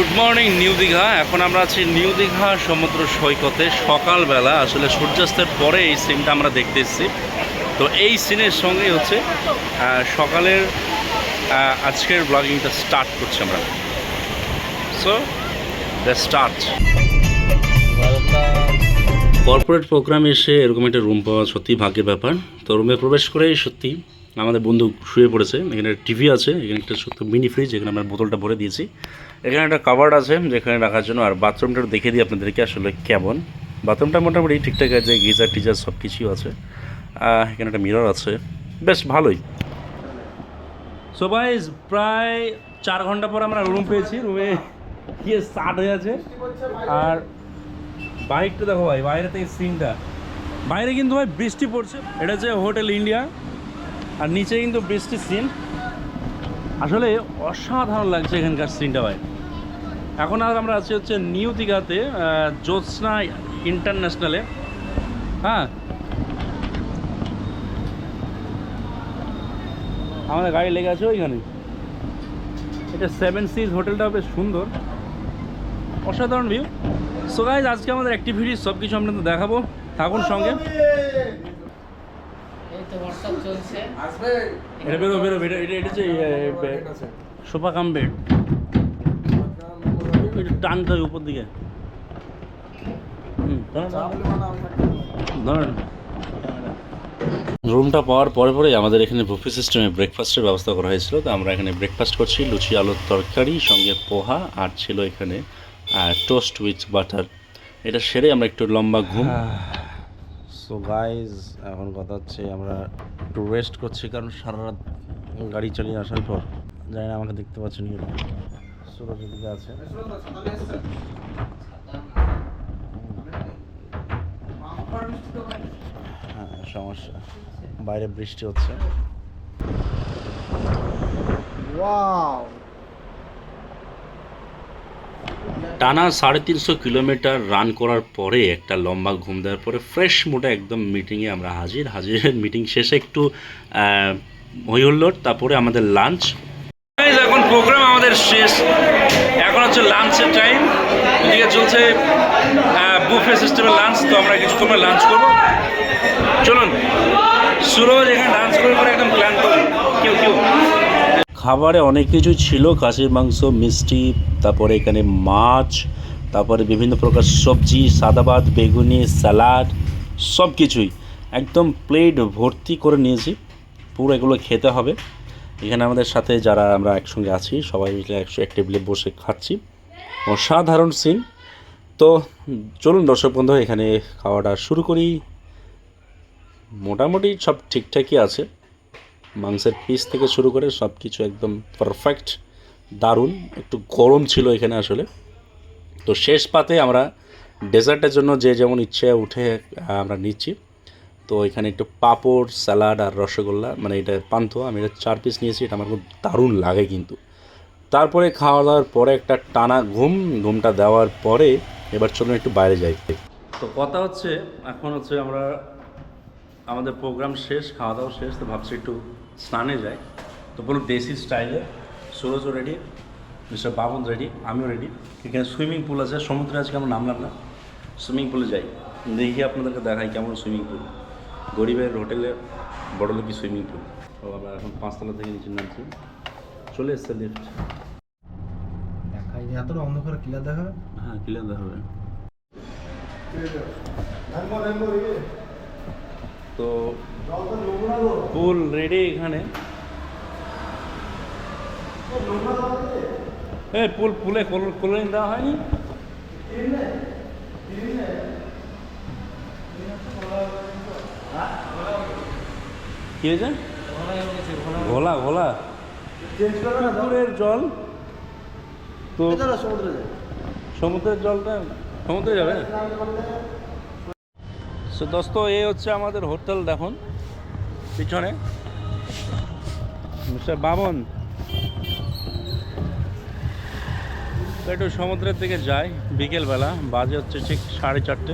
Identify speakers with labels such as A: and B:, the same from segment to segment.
A: Good morning new Digha এখন আমরা আছি নিউ দীঘা সমুদ্র সৈকতে। সকালবেলা আসলে সূর্যাস্তের পরে এই সিনটা আমরা দেখতে এসেছি তো এই সিনের সঙ্গে হচ্ছে সকালের আজকের ব্লগিংটা স্টার্ট করছি আমরা। সো দ্য স্টার্ট কর্পোরেট প্রোগ্রামে এসে এরকম একটা রুম পাওয়া সত্যি ভাগ্যের ব্যাপার। তো রুমে প্রবেশ করেই সত্যি আমাদের বন্ধু শুয়ে পড়েছে। এখানে টিভি আছে, এখানে একটা সত্যি মিনি ফ্রিজ এখানে আমরা বোতলটা ভরে দিয়েছি। এখানে একটা কাভার্ড আছে, যেখানে রাখার জন্য, আর বাথরুমটা দেখে দিই আপনাদেরকে আসলে কেমন। বাথরুমটা মোটামুটি ঠিকঠাক আছে, গিজার টিজার সব কিছুই আছে এখানে একটা মিরর আছে। বেশ ভালোই। সো প্রায় চার ঘণ্টা পর আমরা রুম পেয়েছি। রুমে গিয়ে স্টার্ট হয়ে আছে। আর বাইকটা দেখো ভাই, বাইরে থেকে সিনটা বাইরে কিন্তু ভাই বৃষ্টি পড়ছে। এটা হচ্ছে হোটেল ইন্ডিয়া আর নিচে কিন্তু বৃষ্টির সিন আসলে অসাধারণ লাগছে এখানকার সিনটা ভাই। এখন আর আমরা আছি হচ্ছে নিউ দীঘাতে জ্যোৎস্না ইন্টারন্যাশনালে। হ্যাঁ। আমাদের গাড়ি লেগে আছে ওইখানে। এটা সেভেন সিজ হোটেলটা বেশ সুন্দর। অসাধারণ ভিউ সো গাইজ আজকে আমাদের অ্যাক্টিভিটিস সব কিছু আপনাদের দেখাবো থাকুন সঙ্গে।
B: এই তো হোয়াটসঅ্যাপ চলছে।
A: এটা বেরো বেরো এটা এটা এটা হচ্ছে সোফা কাম বেড এটা হবে উপর দিকে। রুমটা পাওয়ার পরে পরে আমাদের এখানে বুফে সিস্টেমে ব্রেকফাস্টের ব্যবস্থা করা হয়েছিল। তো আমরা এখানে ব্রেকফাস্ট করছি লুচি আলুর তরকারি সঙ্গে পোহা আর ছিল এখানে টোস্ট উইথ বাটার এটা সেরে আমরা একটু লম্বা ঘুম। সো গাইজ এখন কথা হচ্ছে আমরা একটু রেস্ট করছি কারণ সারা রাত গাড়ি চালিয়ে আসার পর। জানি না আমাকে দেখতে পাচ্ছেন কি আছে হ্যাঁ সমস্যা। বাইরে বৃষ্টি হচ্ছে। টানা সাড়ে তিনশো কিলোমিটার রান করার পরে একটা লম্বা ঘুম দেওয়ার পরে ফ্রেশ মুডে একদম মিটিংয়ে আমরা হাজির। হাজির মিটিং শেষে একটু হই হুল্লোড় তারপরে আমাদের লাঞ্চ প্রোগ্রাম আমাদের শেষ। এখন হচ্ছে লাঞ্চের টাইম ওদিকে চলছে বুফে সিস্টেমের লাঞ্চ তো আমরা কিছুক্ষণ লাঞ্চ করব। চলুন সুরজ এখানে ডান্স করে করে একদম প্ল্যান ক্লান্ত। কেউ কেউ। খাবারে অনেক কিছু ছিল, খাসির মাংস, মিষ্টি, তারপরে এখানে মাছ, তারপরে বিভিন্ন প্রকার সবজি সাদাবাদ বেগুনি, স্যালাড সব কিছুই একদম প্লেট ভর্তি করে নিয়েছি। পুরো এগুলো খেতে হবে। এখানে আমাদের সাথে যারা আমরা একসঙ্গে আছি, সবাই মিলে একশো এক টেবিলে বসে খাচ্ছি। অসাধারণ সিন তো চলুন দর্শক বন্ধু, এখানে খাওয়াটা শুরু করি। মোটামুটি সব ঠিকঠাকই আছে। মাংসের পিস থেকে শুরু করে সব কিছু একদম পারফেক্ট দারুণ। একটু গরম ছিল এখানে আসলে। তো শেষ পাতে আমরা ডেজার্টের জন্য যে যেমন ইচ্ছে উঠে আমরা নিচ্ছি। তো এখানে একটু পাঁপড়, স্যালাড আর রসগোল্লা মানে এটা পান্থ আমি এটা চার পিস নিয়েছি, এটা আমার খুব দারুণ লাগে কিন্তু। তারপরে খাওয়া দাওয়ার পরে একটা টানা ঘুম, ঘুমটা দেওয়ার পরে এবার চলুন একটু বাইরে যাই। তো কথা হচ্ছে, এখন হচ্ছে আমরা, আমাদের প্রোগ্রাম শেষ, খাওয়া দাওয়া শেষ, তো ভাবছি একটু স্নানে যাই। তো বলুন, দেশি স্টাইলে সুরজও রেডি মিস্টার বাবন রেডি আমিও রেডি এখানে সুইমিং পুল আছে, সমুদ্রে আজকে আমরা নামলাম না সুইমিং পুলে যাই। দেখি আপনাদেরকে দেখাই কেমন সুইমিং পুল গরিবের হোটেলে বড় লোকি সুইমিং পুল তো আমরা এখন পাঁচতলা থেকে নিচে নামছি। চলে এসছে লিফট
C: এতটা অন্ধকার ক্লিয়ার দেখা?
A: হ্যাঁ ক্লিয়ার দেখা হবে। তো ফুল রেডি এখানে। এই পুল পুলে কোলোনিং দেওয়া হয়নি? কি হয়েছে? ঘোলা ঘোলা। পুকুরের জল। তো
C: সমুদ্রে
A: সমুদ্রের জলটা সমুদ্রে যাবে? সো দোস্ত এই হচ্ছে আমাদের হোটেল দেখুন। পিছনে। মিস্টার বামন। একটু সমুদ্রের দিকে যাই বিকেলবেলা। বাজে হচ্ছে ঠিক সাড়ে চারটে।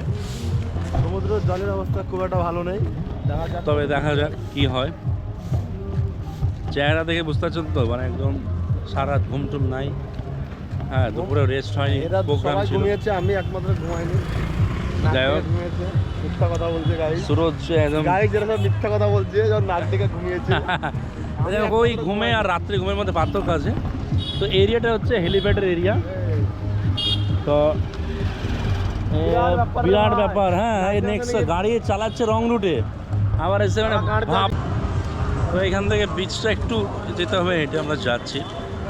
C: সমুদ্রের জলের অবস্থা খুব একটা ভালো নেই।
A: তবে দেখা যাক কি হয়। চেহারা দেখে বুঝতে পারছেন তো মানে একদম সারা রাত ঘুম টুম নাই। হ্যাঁ দুপুরে রেস্ট হয়নি প্রোগ্রাম ছিল।
C: আমি একমাত্র ঘুমাইনি।
A: যাই হোক।
C: মিথ্যা কথা বলছে গাড়ি
A: সুরজ একদম
C: গাড়ি যেটা সব মিথ্যা কথা বলছে যখন নাক ডেকে ঘুমিয়েছে। আমি
A: দেখো,
C: একমাত্র
A: ওই ঘুমে আর রাত্রে ঘুমের মধ্যে পার্থক্য আছে। তো এরিয়াটা হচ্ছে হেলিপ্যাডের এরিয়া তো
C: বিরাট। ব্যাপার
A: হ্যাঁ নেক্সট গাড়ি চালাচ্ছে রং রুটে। আবার এসে মানে ভাব তো এখান থেকে বিচটা একটু যেতে হবে হেঁটে আমরা যাচ্ছি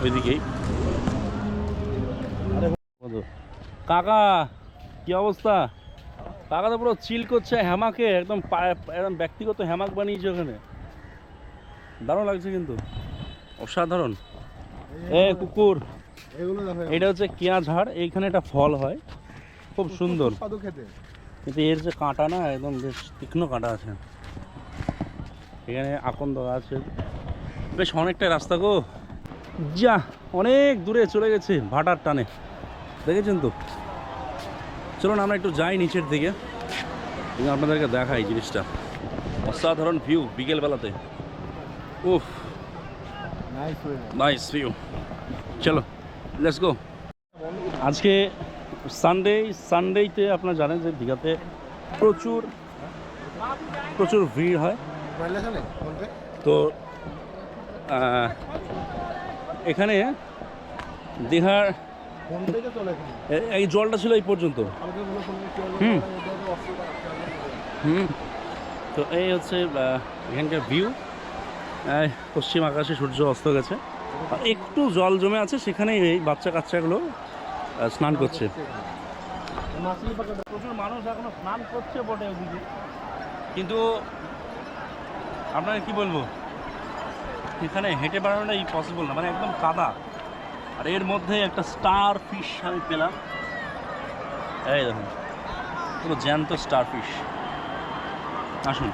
A: ওইদিকেই। কাকা কি অবস্থা? কাকা তো পুরো চিল করছে হ্যামাকে একদম একদম ব্যক্তিগত হ্যামাক বানিয়েছে ওখানে। দারুণ লাগছে কিন্তু। অসাধারণ। এ কুকুর এটা হচ্ছে কেয়া ঝাড় এইখানে একটা ফল হয় খুব সুন্দর।
C: খেতে।
A: কিন্তু এর যে কাঁটা না একদম বেশ তীক্ষ্ণ কাঁটা আছে। এখানে আকন্দ আছে। বেশ অনেকটাই রাস্তা গো। যা অনেক দূরে চলে গেছে ভাটার টানে। দেখেছেন তো? চলুন আমরা একটু যাই নিচের দিকে। আপনাদেরকে দেখাই জিনিসটা। অসাধারণ ভিউ বিকেলবেলাতে। উফ।
C: নাইস
A: ভিউ চলো লেটস গো আজকে সানডে সানডেতে আপনারা জানেন যে দীঘাতে প্রচুর প্রচুর ভিড় হয়। তো এখানে দীঘার এই জলটা ছিল এই পর্যন্ত। হুম।
C: তো
A: হুম। তো এই হচ্ছে এখানকার ভিউ। পশ্চিম আকাশে সূর্য অস্ত গেছে। একটু জল জমে আছে সেখানে এই বাচ্চা কাচ্চাগুলো স্নান করছে। প্রচুর মানুষ এখনও স্নান করছে বটে কিন্তু আপনাকে কি বলব? এখানে হেঁটে বেড়ানোটাই পসিবল না মানে একদম কাদা। আর এর মধ্যে একটা স্টার ফিশ আমি পেলাম। এই দেখুন পুরো জ্যান্ত স্টার ফিশ আসুন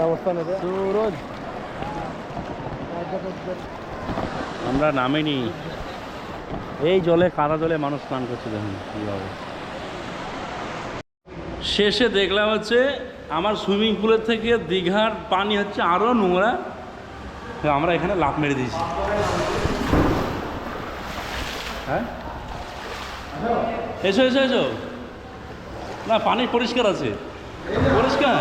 C: ব্যবস্থা নেবে।
A: সুরজ। আমরা নামিনি। এই জলে, কাদা জলে মানুষ স্নান করছে দেখুন কীভাবে। শেষে দেখলাম হচ্ছে আমার সুইমিং পুলের থেকে দীঘার পানি হচ্ছে আরও নোংরা। আমরা এখানে লাভ মেরে দিয়েছি। হ্যাঁ? এসো এসো এসো। না, পানি পরিষ্কার আছে। পরিষ্কার?